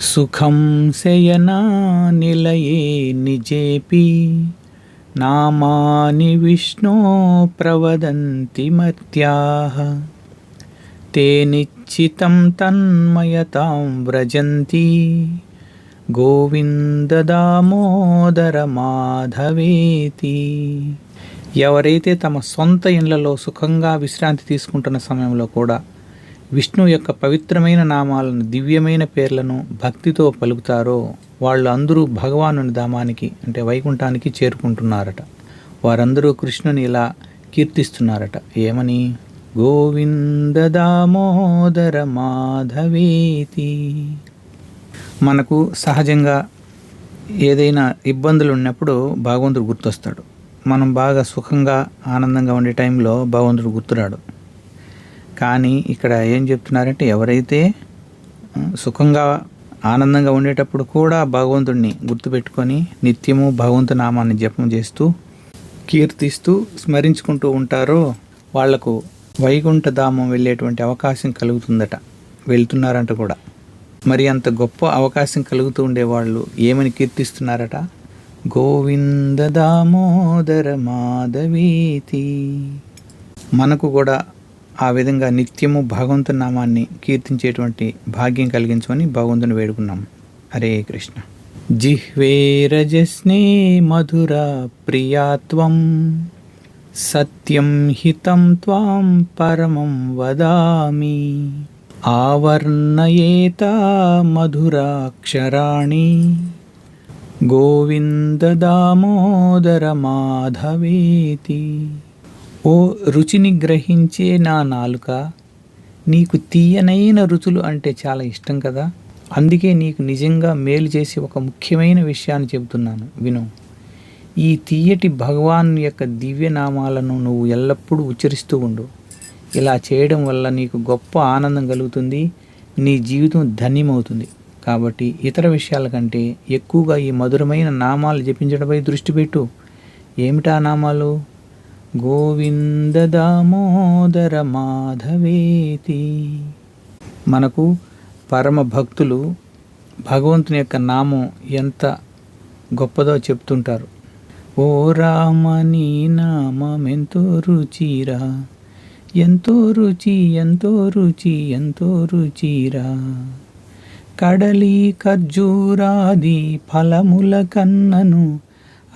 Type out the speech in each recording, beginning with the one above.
సుఖం శయనా నిలయే నిజేపి. నామాని విష్ణో ప్రవదంతి మర్త్యాః తే నిశ్చితం తన్మయతాం వ్రజంతి. గోవింద దామోదర మాధవేతి. ఎవరైతే తమ సొంత ఇండ్లలో సుఖంగా విశ్రాంతి తీసుకుంటున్న సమయంలో కూడా విష్ణు యొక్క పవిత్రమైన నామాలను దివ్యమైన పేర్లను భక్తితో పలుకుతారో వాళ్ళు అందరూ భగవానుని ధామానికి అంటే వైకుంఠానికి చేరుకుంటున్నారట. వారందరూ కృష్ణుని ఇలా కీర్తిస్తున్నారట. ఏమని? గోవింద దామోదర మాధవేతి. మనకు సహజంగా ఏదైనా ఇబ్బందులు ఉన్నప్పుడు భగవంతుడు గుర్తొస్తాడు. మనం బాగా సుఖంగా ఆనందంగా ఉండే టైంలో భగవంతుడు గుర్తురాడు. కానీ ఇక్కడ ఏం చెప్తున్నారంటే ఎవరైతే సుఖంగా ఆనందంగా ఉండేటప్పుడు కూడా భగవంతుడిని గుర్తుపెట్టుకొని నిత్యము భగవంతు నామాన్ని జపం చేస్తూ కీర్తిస్తూ స్మరించుకుంటూ ఉంటారో వాళ్ళకు వైకుంఠ ధామం వెళ్ళేటువంటి అవకాశం కలుగుతుందట. వెళ్తున్నారంట కూడా. మరి అంత గొప్ప అవకాశం కలుగుతూ ఉండేవాళ్ళు ఏమని కీర్తిస్తున్నారట? గోవింద దామోదర మాధవీతి. మనకు కూడా ఆ విధంగా నిత్యము భగవంతు నామాన్ని కీర్తించేటువంటి భాగ్యం కలిగించమని భగవంతుని వేడుకున్నాం. హరే కృష్ణ. జిహ్వే రజస్నే మధుర ప్రియాత్వం సత్యం హితం త్వాం పరమం వదామి ఆవర్ణయేత మధురాక్షరాణి గోవింద దామోదర మాధవేతి. ఓ రుచిని గ్రహించే నా నాలుక నీకు తీయనైన రుచులు అంటే చాలా ఇష్టం కదా? అందుకే నీకు నిజంగా మేలు చేసి ఒక ముఖ్యమైన విషయాన్ని చెబుతున్నాను. విను. ఈ తీయటి భగవాన్ యొక్క దివ్యనామాలను నువ్వు ఎల్లప్పుడూ ఉచ్చరిస్తూ ఉండు. ఇలా చేయడం వల్ల నీకు గొప్ప ఆనందం కలుగుతుంది నీ జీవితం ధన్యమవుతుంది. కాబట్టి ఇతర విషయాల కంటే ఎక్కువగా ఈ మధురమైన నామాలు జపించడంపై దృష్టి పెట్టు. ఏమిటా నామాలు? గోవింద దామోదర మాధవేతి. మనకు పరమ భక్తులు భగవంతుని యొక్క నామం ఎంత గొప్పదో చెప్తుంటారు. ఓ రామ నీ నామం ఎంతో రుచిరా ఎంతో రుచి ఎంతో రుచి ఎంతో రుచిరా. కడలి ఖర్జూరాది ఫలముల కన్నను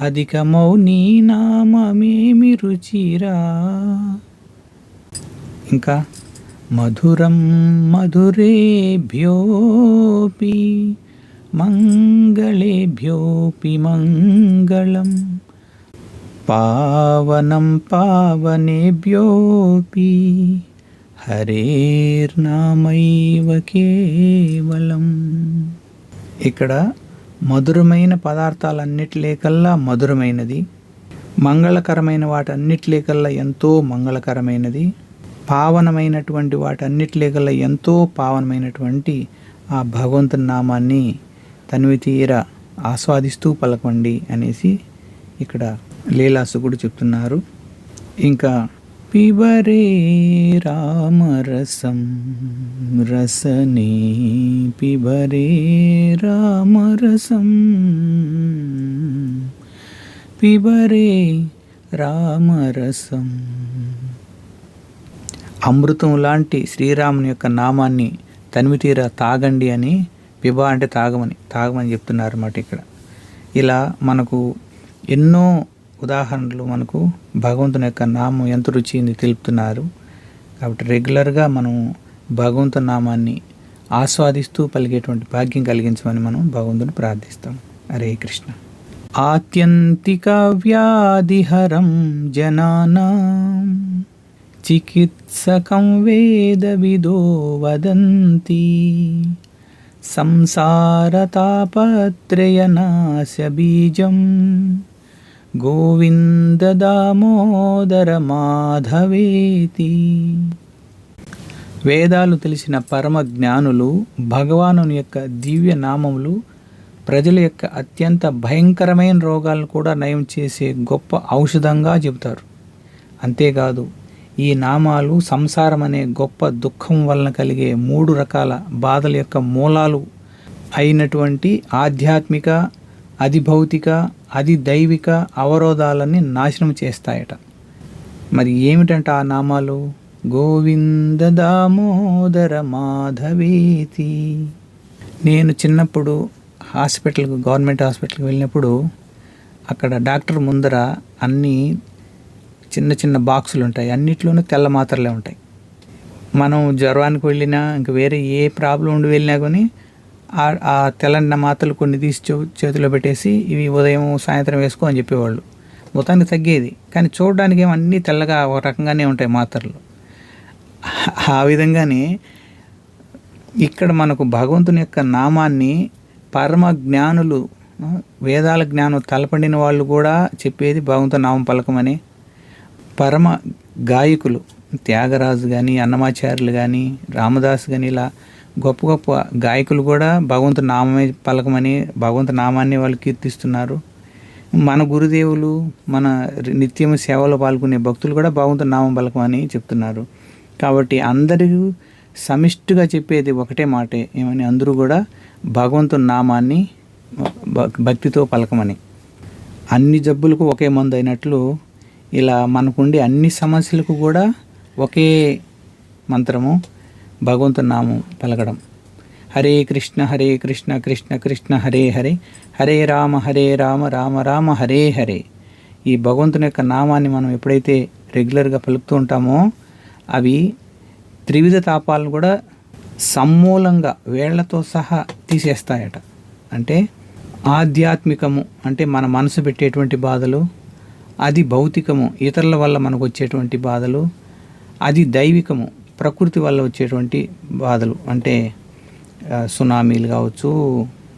అధికమౌ నీ నామమేమి రుచిరా ఇంకా మధురం మధురేభ్యోపి మంగళేభ్యోపి మంగళం. పావనం పావనేభ్యోపి హరేర్నామైవ కేవలం. ఇక్కడ మధురమైన పదార్థాలన్నిటిలేకల్లా మధురమైనది. మంగళకరమైన వాటన్నిటిలేకల్లా ఎంతో మంగళకరమైనది. పావనమైనటువంటి వాటన్నిటిలేకల్లా ఎంతో పావనమైనటువంటి ఆ భగవంతుని నామాన్ని తనివి తీర ఆస్వాదిస్తూ పలకండి అనేసి ఇక్కడ లీలాసుకుడు చెప్తున్నారు. ఇంకా పిబరే రామరసం రసనే పిబరే రామరసం. పిబరే రామరసం. అమృతం లాంటి శ్రీరాముని యొక్క నామాన్ని తనిమితీరా తాగండి అని పిబ అంటే తాగమని తాగమని చెప్తున్నారు అన్నమాట ఇక్కడ. ఇలా మనకు ఎన్నో ఉదాహరణలు మనకు భగవంతుని యొక్క నామం ఎంత రుచింది తెలుపుతున్నారు. కాబట్టి రెగ్యులర్గా మనం భగవంతుని నామాన్ని ఆస్వాదిస్తూ పలికేటువంటి భాగ్యం కలిగించమని మనం భగవంతుని ప్రార్థిస్తాం. హరే కృష్ణ. ఆత్యంతిక వ్యాధిహరం జనానా చికిత్సకం వేదవిదో వదంతి సంసారతాపత్రయనాశ బీజం గోవింద దామోదర మాధవేతి. వేదాలు తెలిసిన పరమ జ్ఞానులు భగవానుని యొక్క దివ్య నామములు ప్రజల యొక్క అత్యంత భయంకరమైన రోగాలను కూడా నయం చేసే గొప్ప ఔషధంగా చెబుతారు. అంతేకాదు ఈ నామాలు సంసారం అనే గొప్ప దుఃఖం వలన కలిగే మూడు రకాల బాధల యొక్క మూలాలు అయినటువంటి ఆధ్యాత్మిక అది భౌతిక అది దైవిక అవరోధాలని నాశనం చేస్తాయట. మరి ఏమిటంట ఆ నామాలు? గోవింద దామోదర మాధవేతి. నేను చిన్నప్పుడు హాస్పిటల్కి గవర్నమెంట్ హాస్పిటల్కి వెళ్ళినప్పుడు అక్కడ డాక్టర్ ముందర అన్నీ చిన్న చిన్న బాక్సులు ఉంటాయి అన్నిట్లోనూ తెల్ల మాత్రలే ఉంటాయి. మనం జ్వరానికి వెళ్ళినా ఇంక వేరే ఏ ప్రాబ్లం ఉండి వెళ్ళినా కానీ ఆ- తెల్లన్న మాతలు కొన్ని తీసి చే- చేతిలో పెట్టేసి ఇవి ఉదయం సాయంత్రం వేసుకో అని చెప్పేవాళ్ళు. మొత్తానికి తగ్గేది. కానీ చూడడానికి ఏమో తెల్లగా ఒక రకంగానే ఉంటాయి మాత్రలు. ఆ విధంగానే ఇక్కడ మనకు భగవంతుని యొక్క నామాన్ని పరమ జ్ఞానులు వేదాల జ్ఞానం తలపడిన వాళ్ళు కూడా చెప్పేది భగవంతు నామం పలకమని పరమ గాయకులు త్యాగరాజు కానీ అన్నమాచార్యులు కానీ రామదాస్ కానీ ఇలా గొప్ప గొప్ప గాయకులు కూడా భగవంతుని నామే పలకమని భగవంతు నామాన్ని వాళ్ళు కీర్తిస్తున్నారు. మన గురుదేవులు మన నిత్యం సేవలో పాల్గొనే భక్తులు కూడా భగవంతుని నామం పలకమని చెప్తున్నారు. కాబట్టి అందరూ సమిష్టిగా చెప్పేది ఒకటే మాటే ఏమని అందరూ కూడా భగవంతుని నామాన్ని భక్- భక్తితో పలకమని. అన్ని జబ్బులకు ఒకే మందు అయినట్లు ఇలా మనకుండే అన్ని సమస్యలకు కూడా ఒకే మంత్రము. భగవంతుని నామం పలకడం. హరే కృష్ణ హరే కృష్ణ కృష్ణ కృష్ణ హరే హరే. హరే రామ హరే రామ రామ రామ హరే హరే. ఈ భగవంతుని యొక్క నామాన్ని మనం ఎప్పుడైతే రెగ్యులర్గా పలుకుతూ ఉంటామో అవి త్రివిధ తాపాలను కూడా సమూలంగా వేళ్ళతో సహా తీసేస్తాయట. అంటే ఆధ్యాత్మికము అంటే మన మనసు పెట్టేటువంటి బాధలు అది భౌతికము ఇతరుల వల్ల మనకు వచ్చేటువంటి బాధలు అది దైవికము ప్రకృతి వల్ల వచ్చేటువంటి బాధలు. అంటే సునామీలు కావచ్చు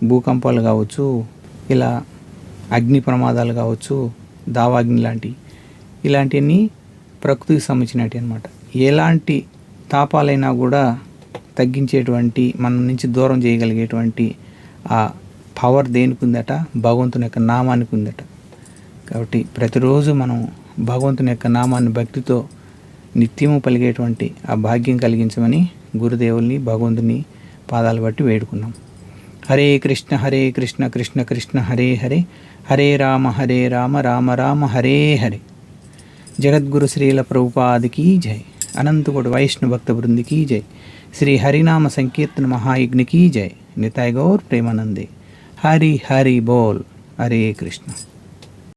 భూకంపాలు కావచ్చు ఇలా అగ్ని ప్రమాదాలు కావచ్చు దావాగ్ని లాంటి ఇలాంటివన్నీ ప్రకృతికి సంబంధించినవి అనమాట ఎలాంటి తాపాలైనా కూడా తగ్గించేటువంటి మన నుంచి దూరం చేయగలిగేటువంటి ఆ పవర్ దేనికి ఉందట? భగవంతుని యొక్క నామానికి ఉందట. కాబట్టి ప్రతిరోజు మనం భగవంతుని యొక్క నామాన్ని భక్తితో నిత్యము పలిగేటువంటి ఆ భాగ్యం కలిగించమని గురుదేవుల్ని భగవంతుని పాదాలు బట్టి వేడుకున్నాం. హరే కృష్ణ హరే కృష్ణ కృష్ణ కృష్ణ హరే హరే. హరే రామ హరే రామ రామ రామ హరే హరే. జగద్గురు శ్రీల ప్రభుపాదికి జై. అనంతకుడు వైష్ణవ భక్త బృందికి జై. శ్రీ హరినామ సంకీర్తన మహాయజ్ఞకి జై. నితాయ్ గౌర్ ప్రేమానందే. హరి హరి బోల్. హరే కృష్ణ.